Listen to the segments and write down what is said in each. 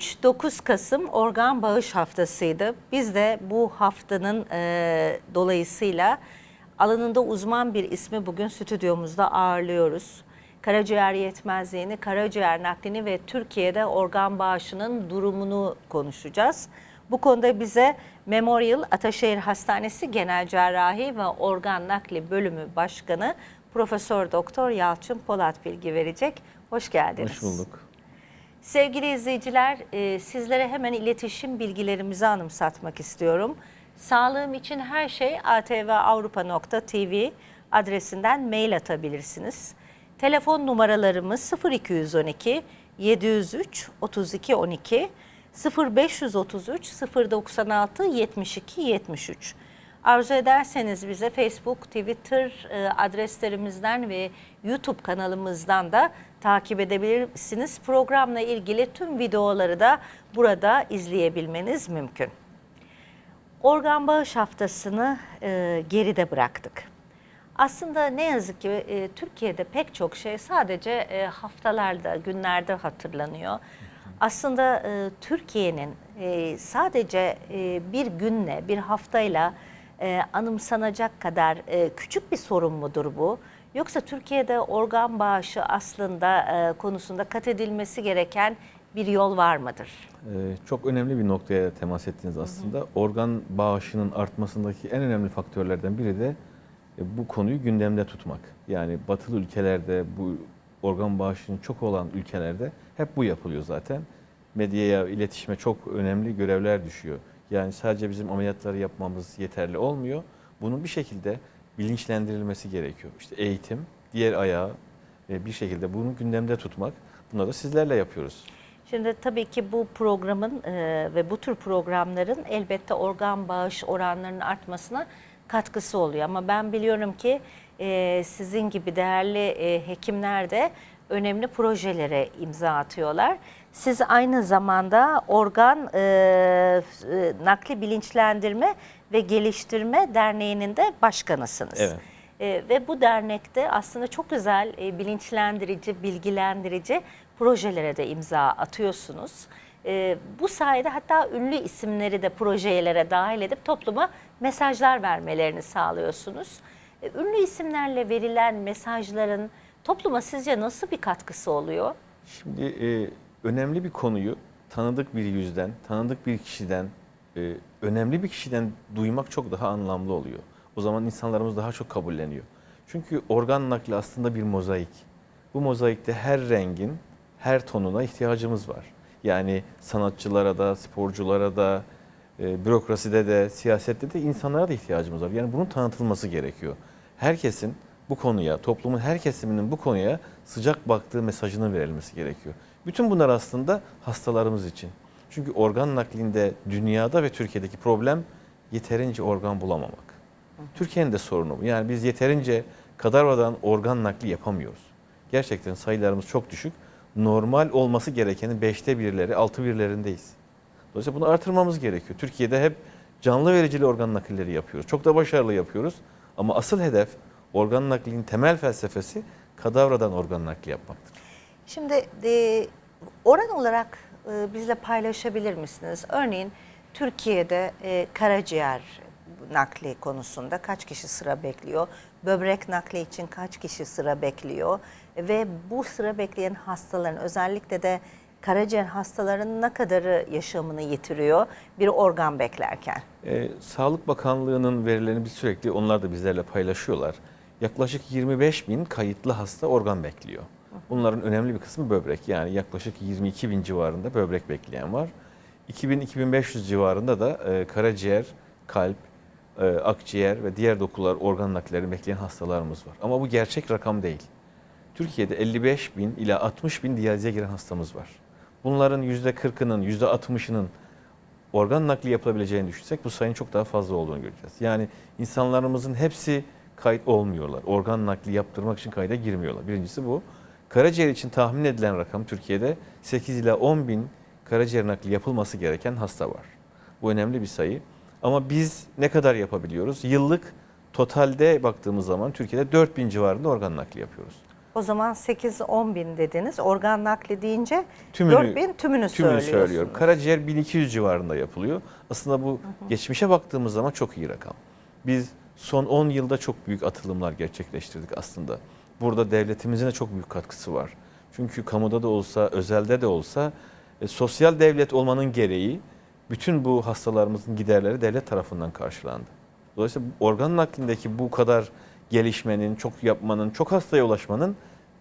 3-9 Kasım Organ Bağış Haftası'ydı. Biz de bu haftanın e, dolayısıyla alanında uzman bir ismi bugün stüdyomuzda ağırlıyoruz. Karaciğer yetmezliğini, karaciğer naklini ve Türkiye'de organ bağışının durumunu konuşacağız. Bu konuda bize Memorial Ataşehir Hastanesi Genel Cerrahi ve Organ Nakli Bölümü Başkanı Profesör Doktor Yalçın Polat bilgi verecek. Hoş geldiniz. Hoş bulduk. Sevgili izleyiciler, e, sizlere hemen iletişim bilgilerimizi anımsatmak istiyorum. Sağlığım için her şey atvavrupa.tv adresinden mail atabilirsiniz. Telefon numaralarımız 0212 703 32 12 0533 096 72 73. Arzu ederseniz bize Facebook, Twitter e, adreslerimizden ve YouTube kanalımızdan da takip edebilirsiniz. Programla ilgili tüm videoları da burada izleyebilmeniz mümkün. Organ bağış haftasını e, geride bıraktık. Aslında ne yazık ki e, Türkiye'de pek çok şey sadece e, haftalarda, günlerde hatırlanıyor. Aslında e, Türkiye'nin e, sadece e, bir günle, bir haftayla e, anımsanacak kadar e, küçük bir sorun mudur bu? Yoksa Türkiye'de organ bağışı aslında e, konusunda kat edilmesi gereken bir yol var mıdır? Ee, çok önemli bir noktaya temas ettiniz aslında. Organ bağışının artmasındaki en önemli faktörlerden biri de e, bu konuyu gündemde tutmak. Yani batılı ülkelerde bu organ bağışının çok olan ülkelerde hep bu yapılıyor zaten. Medyaya, iletişime çok önemli görevler düşüyor. Yani sadece bizim ameliyatları yapmamız yeterli olmuyor. Bunun bir şekilde bilinçlendirilmesi gerekiyor. İşte eğitim, diğer ayağı bir şekilde bunu gündemde tutmak. Bunları da sizlerle yapıyoruz. Şimdi tabii ki bu programın e, ve bu tür programların elbette organ bağış oranlarının artmasına katkısı oluyor. Ama ben biliyorum ki e, sizin gibi değerli e, hekimler de önemli projelere imza atıyorlar. Siz aynı zamanda organ e, e, nakli bilinçlendirme ve geliştirme derneğinin de başkanısınız. Evet. E, ve bu dernekte aslında çok güzel e, bilinçlendirici, bilgilendirici projelere de imza atıyorsunuz. E, bu sayede hatta ünlü isimleri de projelere dahil edip topluma mesajlar vermelerini sağlıyorsunuz. E, ünlü isimlerle verilen mesajların topluma sizce nasıl bir katkısı oluyor? Şimdi e, önemli bir konuyu tanıdık bir yüzden, tanıdık bir kişiden, e, önemli bir kişiden duymak çok daha anlamlı oluyor. O zaman insanlarımız daha çok kabulleniyor. Çünkü organ nakli aslında bir mozaik. Bu mozaikte her rengin, her tonuna ihtiyacımız var. Yani sanatçılara da, sporculara da, e, bürokraside de, siyasette de insanlara da ihtiyacımız var. Yani bunun tanıtılması gerekiyor. Herkesin bu konuya, toplumun her kesiminin bu konuya sıcak baktığı mesajını verilmesi gerekiyor. Bütün bunlar aslında hastalarımız için. Çünkü organ naklinde dünyada ve Türkiye'deki problem yeterince organ bulamamak. Türkiye'nin de sorunu bu. Yani biz yeterince kadavradan organ nakli yapamıyoruz. Gerçekten sayılarımız çok düşük. Normal olması gerekenin beşte birleri, altı birlerindeyiz. Dolayısıyla bunu artırmamız gerekiyor. Türkiye'de hep canlı vericili organ nakilleri yapıyoruz. Çok da başarılı yapıyoruz. Ama asıl hedef organ naklinin temel felsefesi kadavradan organ nakli yapmaktır. Şimdi e, oran olarak e, bizle paylaşabilir misiniz? Örneğin Türkiye'de e, karaciğer nakli konusunda kaç kişi sıra bekliyor? Böbrek nakli için kaç kişi sıra bekliyor? Ve bu sıra bekleyen hastaların özellikle de karaciğer hastalarının ne kadarı yaşamını yitiriyor bir organ beklerken? Ee, Sağlık Bakanlığı'nın verilerini biz sürekli onlar da bizlerle paylaşıyorlar. Yaklaşık 25 bin kayıtlı hasta organ bekliyor. Bunların önemli bir kısmı böbrek. Yani yaklaşık 22 bin civarında böbrek bekleyen var. 2000-2500 civarında da e, karaciğer, kalp, e, akciğer ve diğer dokular organ nakilleri bekleyen hastalarımız var. Ama bu gerçek rakam değil. Türkiye'de 55 bin ila 60 bin diyalize giren hastamız var. Bunların %40'ının, %60'ının organ nakli yapılabileceğini düşünsek bu sayının çok daha fazla olduğunu göreceğiz. Yani insanlarımızın hepsi kayıt olmuyorlar. Organ nakli yaptırmak için kayda girmiyorlar. Birincisi bu. Karaciğer için tahmin edilen rakam Türkiye'de 8 ila 10 bin karaciğer nakli yapılması gereken hasta var. Bu önemli bir sayı. Ama biz ne kadar yapabiliyoruz? Yıllık totalde baktığımız zaman Türkiye'de 4 bin civarında organ nakli yapıyoruz. O zaman 8-10 bin dediniz. Organ nakli deyince Tümünü- 4 bin tümünü, Tümünü söylüyorum. Karaciğer 1200 civarında yapılıyor. Aslında bu geçmişe baktığımız zaman çok iyi rakam. Biz son 10 yılda çok büyük atılımlar gerçekleştirdik aslında. Burada devletimizin de çok büyük katkısı var. Çünkü kamuda da olsa, özelde de olsa e, sosyal devlet olmanın gereği bütün bu hastalarımızın giderleri devlet tarafından karşılandı. Dolayısıyla organ naklindeki bu kadar gelişmenin, çok yapmanın, çok hastaya ulaşmanın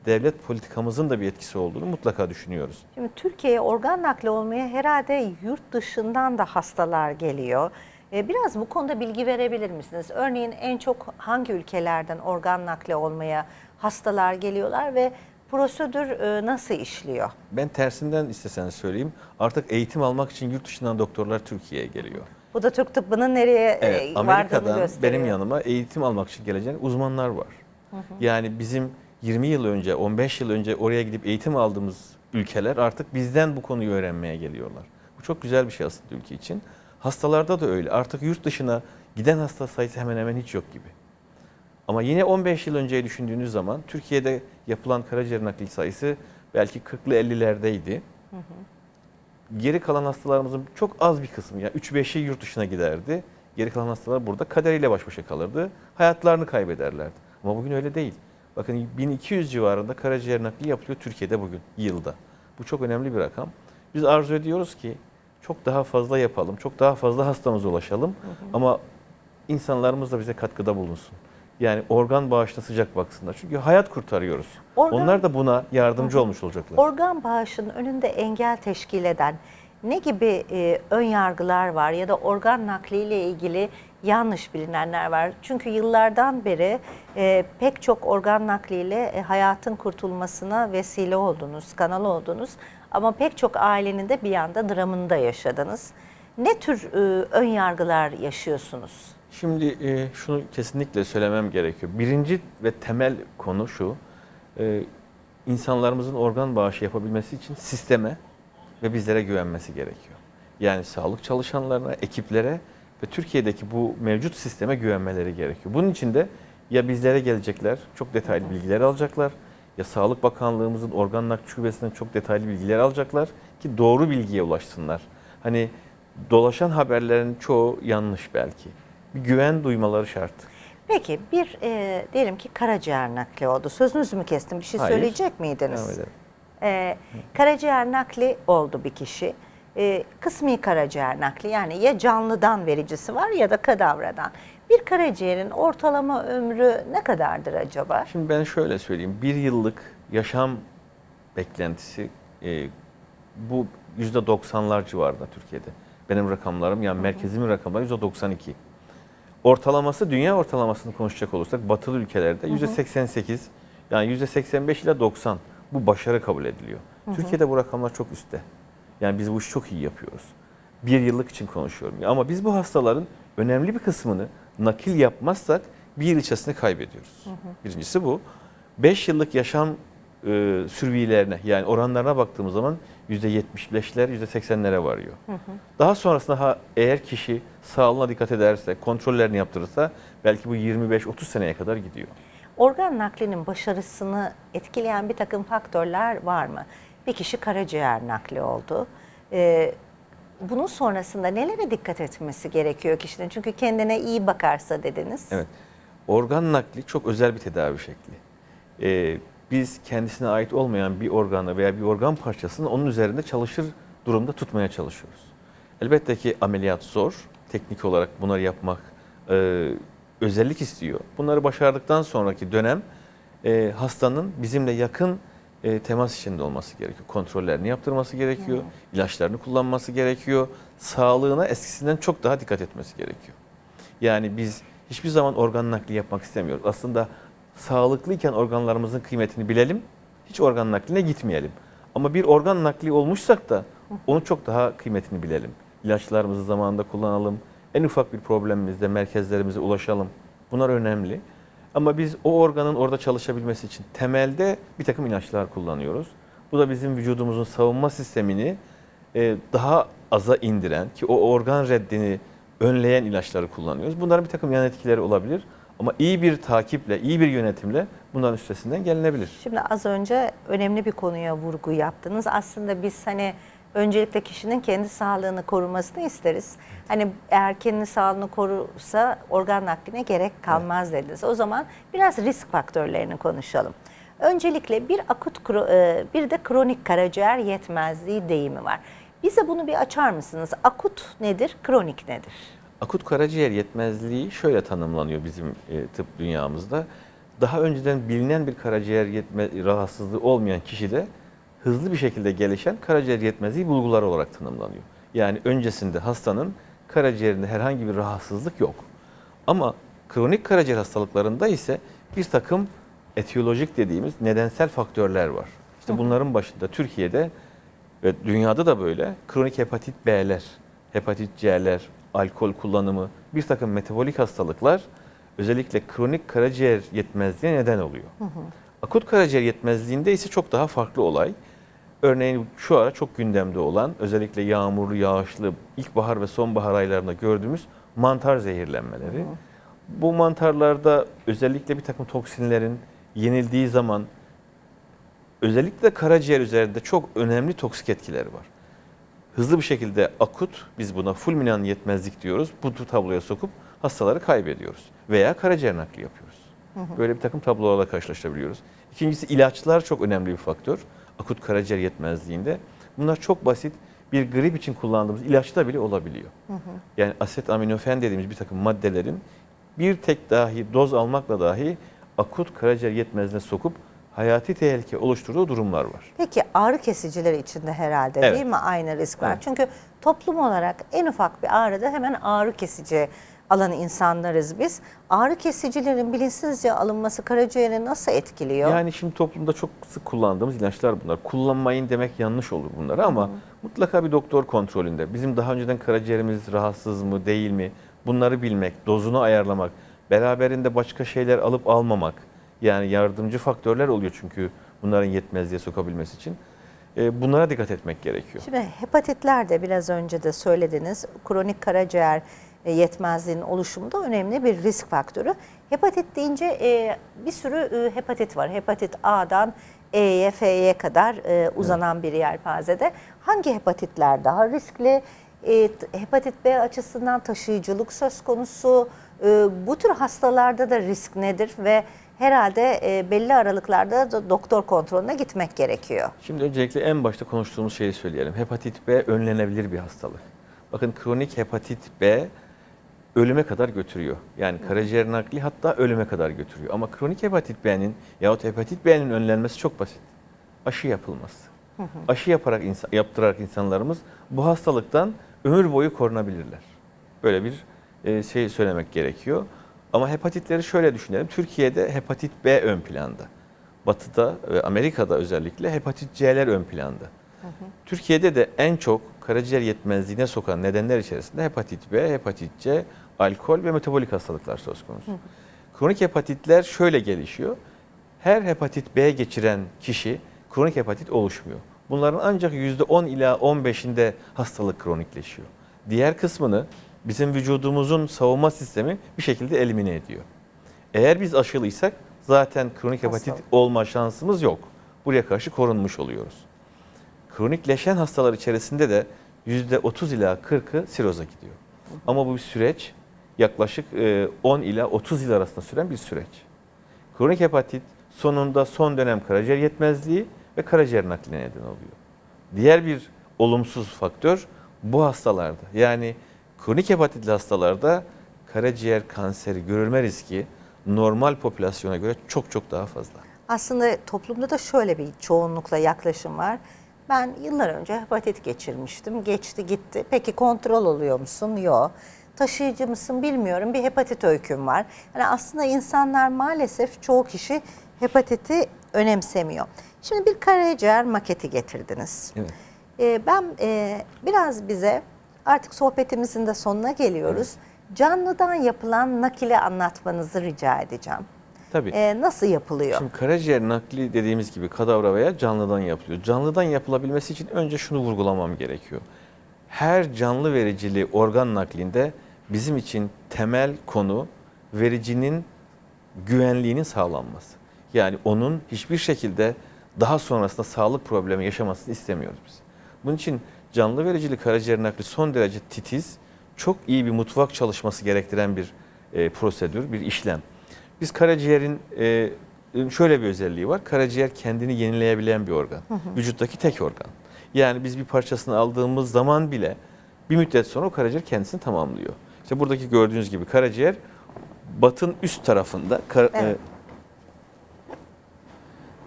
devlet politikamızın da bir etkisi olduğunu mutlaka düşünüyoruz. Şimdi Türkiye'ye organ nakli olmaya herhalde yurt dışından da hastalar geliyor. Ee, Biraz bu konuda bilgi verebilir misiniz? Örneğin en çok hangi ülkelerden organ nakli olmaya hastalar geliyorlar ve prosedür e, nasıl işliyor? Ben tersinden isteseniz söyleyeyim. Artık eğitim almak için yurt dışından doktorlar Türkiye'ye geliyor. Bu da Türk tıbbının nereye e, Evet, vardığını Amerika'dan gösteriyor. benim yanıma eğitim almak için gelen uzmanlar var. Yani bizim 20 yıl önce, 15 yıl önce oraya gidip eğitim aldığımız ülkeler artık bizden bu konuyu öğrenmeye geliyorlar. Bu çok güzel bir şey aslında ülke için. Hastalarda da öyle. Artık yurt dışına giden hasta sayısı hemen hemen hiç yok gibi. Ama yine 15 yıl önceyi düşündüğünüz zaman Türkiye'de yapılan karaciğer nakli sayısı belki 40'lı 50'lerdeydi. Geri kalan hastalarımızın çok az bir kısmı ya 3-5'i yurt dışına giderdi. Geri kalan hastalar burada kaderiyle baş başa kalırdı. Hayatlarını kaybederlerdi. Ama bugün öyle değil. Bakın 1200 civarında karaciğer nakli yapılıyor Türkiye'de bugün yılda. Bu çok önemli bir rakam. Biz arzu ediyoruz ki çok daha fazla yapalım, çok daha fazla hastamıza ulaşalım. Ama insanlarımız da bize katkıda bulunsun. Yani organ bağışına sıcak baksınlar. Çünkü hayat kurtarıyoruz. Organ- Onlar da buna yardımcı olmuş olacaklar. Organ bağışının önünde engel teşkil eden ne gibi e, ön yargılar var ya da organ nakliyle ilgili yanlış bilinenler var? Çünkü yıllardan beri e, pek çok organ nakliyle e, hayatın kurtulmasına vesile oldunuz, kanal oldunuz. Ama pek çok ailenin de bir yanda dramını da yaşadınız. Ne tür e, ön yargılar yaşıyorsunuz? Şimdi e, şunu kesinlikle söylemem gerekiyor. Birinci ve temel konu şu. e, insanlarımızın organ bağışı yapabilmesi için sisteme ve bizlere güvenmesi gerekiyor. Yani sağlık çalışanlarına, ekiplere ve Türkiye'deki bu mevcut sisteme güvenmeleri gerekiyor. Bunun için de ya bizlere gelecekler, çok detaylı bilgiler alacaklar ya Sağlık Bakanlığımızın organ nakli şubesinden çok detaylı bilgiler alacaklar ki doğru bilgiye ulaşsınlar. Hani dolaşan haberlerin çoğu yanlış belki. Bir güven duymaları şart. Peki bir e, diyelim ki karaciğer nakli oldu. Sözünüzü mü kestim? Bir şey Hayır. söyleyecek miydiniz? Edelim. Ee, karaciğer nakli oldu bir kişi. Ee, kısmi karaciğer nakli yani ya canlıdan vericisi var ya da kadavradan. Bir karaciğerin ortalama ömrü ne kadardır acaba? Şimdi ben şöyle söyleyeyim. Bir yıllık yaşam beklentisi e, bu %90'lar civarında Türkiye'de. Benim rakamlarım yani merkezimin rakamları %92. Ortalaması dünya ortalamasını konuşacak olursak batılı ülkelerde %88 yani %85 ile 90 bu başarı kabul ediliyor. Türkiye'de bu rakamlar çok üstte. Yani biz bu işi çok iyi yapıyoruz. Bir yıllık için konuşuyorum. Ama biz bu hastaların önemli bir kısmını nakil yapmazsak bir yıl içerisinde kaybediyoruz. Birincisi bu. 5 yıllık yaşam e, sürvilerine yani oranlarına baktığımız zaman %75'ler %80'lere varıyor. Daha sonrasında ha, eğer kişi sağlığına dikkat ederse, kontrollerini yaptırırsa belki bu 25-30 seneye kadar gidiyor. Organ naklinin başarısını etkileyen bir takım faktörler var mı? Bir kişi karaciğer nakli oldu. Ee, bunun sonrasında nelere dikkat etmesi gerekiyor kişinin? Çünkü kendine iyi bakarsa dediniz. Evet. Organ nakli çok özel bir tedavi şekli. Ee, biz kendisine ait olmayan bir organı veya bir organ parçasını onun üzerinde çalışır durumda tutmaya çalışıyoruz. Elbette ki ameliyat zor. Teknik olarak bunları yapmak e, özellik istiyor. Bunları başardıktan sonraki dönem e, hastanın bizimle yakın e, temas içinde olması gerekiyor. Kontrollerini yaptırması gerekiyor. ilaçlarını kullanması gerekiyor. Sağlığına eskisinden çok daha dikkat etmesi gerekiyor. Yani biz hiçbir zaman organ nakli yapmak istemiyoruz. Aslında sağlıklıyken organlarımızın kıymetini bilelim, hiç organ nakline gitmeyelim. Ama bir organ nakli olmuşsak da onun çok daha kıymetini bilelim. İlaçlarımızı zamanında kullanalım. En ufak bir problemimizde merkezlerimize ulaşalım. Bunlar önemli. Ama biz o organın orada çalışabilmesi için temelde bir takım ilaçlar kullanıyoruz. Bu da bizim vücudumuzun savunma sistemini e, daha aza indiren ki o organ reddini önleyen ilaçları kullanıyoruz. Bunların bir takım yan etkileri olabilir. Ama iyi bir takiple, iyi bir yönetimle bunların üstesinden gelinebilir. Şimdi az önce önemli bir konuya vurgu yaptınız. Aslında biz hani öncelikle kişinin kendi sağlığını korumasını isteriz. Hani eğer kendi sağlığını korursa organ nakline gerek kalmaz dediniz. O zaman biraz risk faktörlerini konuşalım. Öncelikle bir akut e, bir de kronik karaciğer yetmezliği deyimi var. Bize bunu bir açar mısınız? Akut nedir, kronik nedir? Akut karaciğer yetmezliği şöyle tanımlanıyor bizim e, tıp dünyamızda. Daha önceden bilinen bir karaciğer yetme rahatsızlığı olmayan kişide hızlı bir şekilde gelişen karaciğer yetmezliği bulguları olarak tanımlanıyor. Yani öncesinde hastanın karaciğerinde herhangi bir rahatsızlık yok. Ama kronik karaciğer hastalıklarında ise bir takım etiyolojik dediğimiz nedensel faktörler var. İşte bunların başında Türkiye'de ve dünyada da böyle kronik hepatit B'ler, hepatit C'ler, alkol kullanımı, bir takım metabolik hastalıklar özellikle kronik karaciğer yetmezliğine neden oluyor. Akut karaciğer yetmezliğinde ise çok daha farklı olay. Örneğin şu ara çok gündemde olan özellikle yağmurlu, yağışlı ilkbahar ve sonbahar aylarında gördüğümüz mantar zehirlenmeleri. Bu mantarlarda özellikle bir takım toksinlerin yenildiği zaman özellikle karaciğer üzerinde çok önemli toksik etkileri var. Hızlı bir şekilde akut, biz buna fulminan yetmezlik diyoruz. Bu tabloya sokup hastaları kaybediyoruz. Veya karaciğer nakli yapıyoruz. Böyle bir takım tablolarla karşılaşabiliyoruz. İkincisi ilaçlar çok önemli bir faktör. Akut karaciğer yetmezliğinde. Bunlar çok basit. Bir grip için kullandığımız ilaçta bile olabiliyor. Yani asetaminofen dediğimiz bir takım maddelerin bir tek dahi doz almakla dahi akut karaciğer yetmezliğine sokup hayati tehlike oluşturduğu durumlar var. Peki ağrı kesiciler için de herhalde Evet. değil mi aynı risk var? Evet. Çünkü toplum olarak en ufak bir ağrıda hemen ağrı kesici alan insanlarız biz. Ağrı kesicilerin bilinçsizce alınması karaciğeri nasıl etkiliyor? Yani şimdi toplumda çok sık kullandığımız ilaçlar bunlar. Kullanmayın demek yanlış olur bunları ama mutlaka bir doktor kontrolünde. Bizim daha önceden karaciğerimiz rahatsız mı değil mi bunları bilmek, dozunu ayarlamak, beraberinde başka şeyler alıp almamak. Yani yardımcı faktörler oluyor çünkü bunların yetmezliğe sokabilmesi için. Ee, Bunlara dikkat etmek gerekiyor. Şimdi hepatitler de biraz önce de söylediniz. Kronik karaciğer e, yetmezliğinin oluşumunda önemli bir risk faktörü. Hepatit deyince e, bir sürü e, hepatit var. Hepatit A'dan E'ye, F'ye kadar e, uzanan bir yelpazede. Hangi hepatitler daha riskli? E, hepatit B açısından taşıyıcılık söz konusu. E, bu tür hastalarda da risk nedir ve herhalde e, belli aralıklarda da doktor kontrolüne gitmek gerekiyor. Şimdi öncelikle en başta konuştuğumuz şeyi söyleyelim. Hepatit B önlenebilir bir hastalık. Bakın kronik hepatit B ölüme kadar götürüyor. Yani karaciğer nakli hatta ölüme kadar götürüyor. Ama kronik hepatit B'nin yahut hepatit B'nin önlenmesi çok basit. Aşı yapılması. Aşı yaparak insan, yaptırarak insanlarımız bu hastalıktan ömür boyu korunabilirler. Böyle bir e, şey söylemek gerekiyor. Ama hepatitleri şöyle düşünelim. Türkiye'de hepatit B ön planda. Batı'da ve Amerika'da özellikle hepatit C'ler ön planda. Türkiye'de de en çok karaciğer yetmezliğine sokan nedenler içerisinde hepatit B, hepatit C, alkol ve metabolik hastalıklar söz konusu. Kronik hepatitler şöyle gelişiyor. Her hepatit B geçiren kişi kronik hepatit oluşmuyor. Bunların ancak %10 ila 15'inde hastalık kronikleşiyor. Diğer kısmını bizim vücudumuzun savunma sistemi bir şekilde elimine ediyor. Eğer biz aşılıysak zaten kronik hepatit Hastalık. olma şansımız yok. Buraya karşı korunmuş oluyoruz. Kronikleşen hastalar içerisinde de %30 ila 40'ı siroza gidiyor. Ama bu bir süreç yaklaşık e, 10 ila 30 yıl arasında süren bir süreç. Kronik hepatit sonunda son dönem karaciğer yetmezliği ve karaciğer nakline neden oluyor. Diğer bir olumsuz faktör bu hastalarda yani kronik hepatitli hastalarda karaciğer kanseri görülme riski normal popülasyona göre çok çok daha fazla. Aslında toplumda da şöyle bir çoğunlukla yaklaşım var. Ben yıllar önce hepatit geçirmiştim. Geçti gitti. Peki kontrol oluyor musun? Yok. Taşıyıcı mısın bilmiyorum. Bir hepatit öyküm var. Yani aslında insanlar maalesef çoğu kişi hepatiti önemsemiyor. Şimdi bir karaciğer maketi getirdiniz. Evet. Ee, ben e, biraz bize artık sohbetimizin de sonuna geliyoruz. Canlıdan yapılan nakili anlatmanızı rica edeceğim. Tabii. Ee, nasıl yapılıyor? Şimdi karaciğer nakli dediğimiz gibi kadavra veya canlıdan yapılıyor. Canlıdan yapılabilmesi için önce şunu vurgulamam gerekiyor. Her canlı vericili organ naklinde bizim için temel konu vericinin güvenliğinin sağlanması. Yani onun hiçbir şekilde daha sonrasında sağlık problemi yaşamasını istemiyoruz biz. Bunun için canlı vericili karaciğer nakli son derece titiz, çok iyi bir mutfak çalışması gerektiren bir e, prosedür, bir işlem. Biz karaciğerin e, şöyle bir özelliği var. Karaciğer kendini yenileyebilen bir organ. Vücuttaki tek organ. Yani biz bir parçasını aldığımız zaman bile bir müddet sonra o karaciğer kendisini tamamlıyor. İşte buradaki gördüğünüz gibi karaciğer batın üst tarafında kar- Evet. e,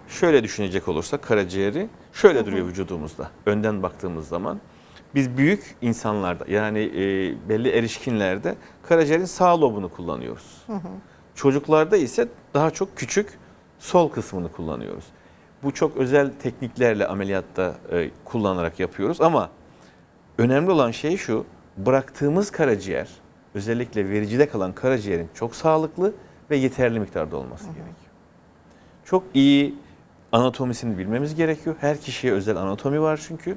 şöyle düşünecek olursak karaciğeri şöyle duruyor vücudumuzda. Önden baktığımız zaman biz büyük insanlarda yani e, belli erişkinlerde karaciğerin sağ lobunu kullanıyoruz. Çocuklarda ise daha çok küçük sol kısmını kullanıyoruz. Bu çok özel tekniklerle ameliyatta e, kullanarak yapıyoruz ama önemli olan şey şu, bıraktığımız karaciğer, özellikle vericide kalan karaciğerin çok sağlıklı ve yeterli miktarda olması gerekiyor. Çok iyi anatomisini bilmemiz gerekiyor. Her kişiye özel anatomi var çünkü.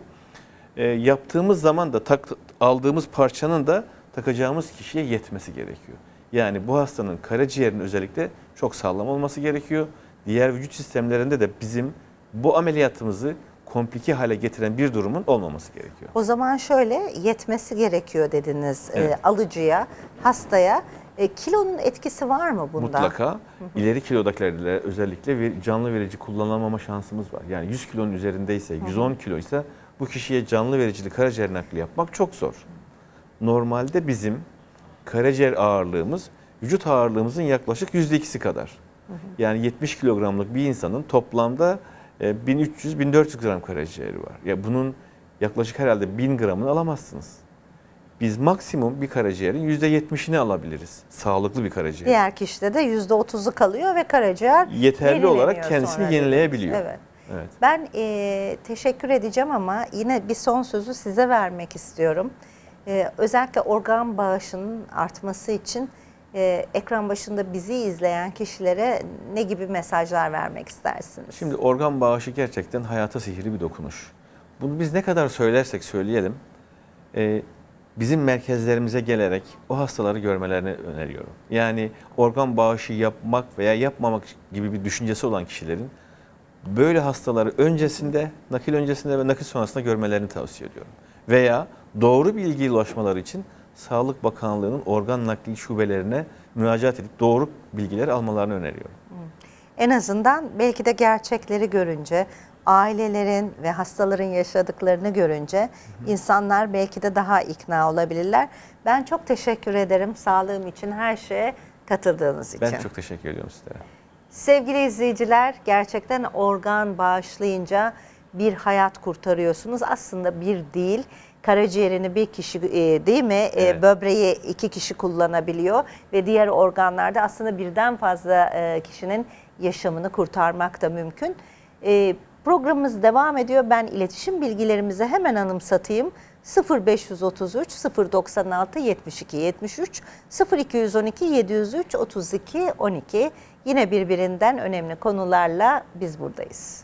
E, yaptığımız zaman da tak, aldığımız parçanın da takacağımız kişiye yetmesi gerekiyor. Yani bu hastanın karaciğerinin özellikle çok sağlam olması gerekiyor. Diğer vücut sistemlerinde de bizim bu ameliyatımızı komplike hale getiren bir durumun olmaması gerekiyor. O zaman şöyle yetmesi gerekiyor dediniz e, Evet. alıcıya, hastaya. E, kilonun etkisi var mı bunda? Mutlaka ileri kilodakilerde özellikle canlı verici kullanamama şansımız var. Yani 100 kilonun üzerindeyse, 110 kiloysa bu kişiye canlı vericili karaciğer nakli yapmak çok zor. Normalde bizim karaciğer ağırlığımız vücut ağırlığımızın yaklaşık %2'si kadar. Yani 70 kilogramlık bir insanın toplamda e, 1300-1400 gram karaciğeri var. Ya bunun yaklaşık herhalde 1000 gramını alamazsınız. Biz maksimum bir karaciğerin %70'ini alabiliriz. Sağlıklı bir karaciğer. Diğer kişide de %30'u kalıyor ve karaciğer Yeterli olarak kendisini sonra yenileyebiliyor. Evet. Evet. Ben e, teşekkür edeceğim ama yine bir son sözü size vermek istiyorum. E, özellikle organ bağışının artması için e, ekran başında bizi izleyen kişilere ne gibi mesajlar vermek istersiniz? Şimdi organ bağışı gerçekten hayata sihirli bir dokunuş. Bunu biz ne kadar söylersek söyleyelim, e, bizim merkezlerimize gelerek o hastaları görmelerini öneriyorum. Yani organ bağışı yapmak veya yapmamak gibi bir düşüncesi olan kişilerin böyle hastaları öncesinde, nakil öncesinde ve nakil sonrasında görmelerini tavsiye ediyorum. Veya doğru bilgiye ulaşmaları için Sağlık Bakanlığı'nın organ nakli şubelerine müracaat edip doğru bilgileri almalarını öneriyorum. En azından belki de gerçekleri görünce, ailelerin ve hastaların yaşadıklarını görünce insanlar belki de daha ikna olabilirler. Ben çok teşekkür ederim sağlığım için her şeye katıldığınız için. Ben çok teşekkür ediyorum sizlere. Sevgili izleyiciler, gerçekten organ bağışlayınca bir hayat kurtarıyorsunuz. Aslında bir değil, karaciğerini bir kişi e, değil mi, E, Evet. böbreği iki kişi kullanabiliyor ve diğer organlarda aslında birden fazla e, kişinin yaşamını kurtarmak da mümkün. E, Programımız devam ediyor. Ben iletişim bilgilerimizi hemen anımsatayım. 0533 096 72 73 0212 703 32 12 yine birbirinden önemli konularla biz buradayız.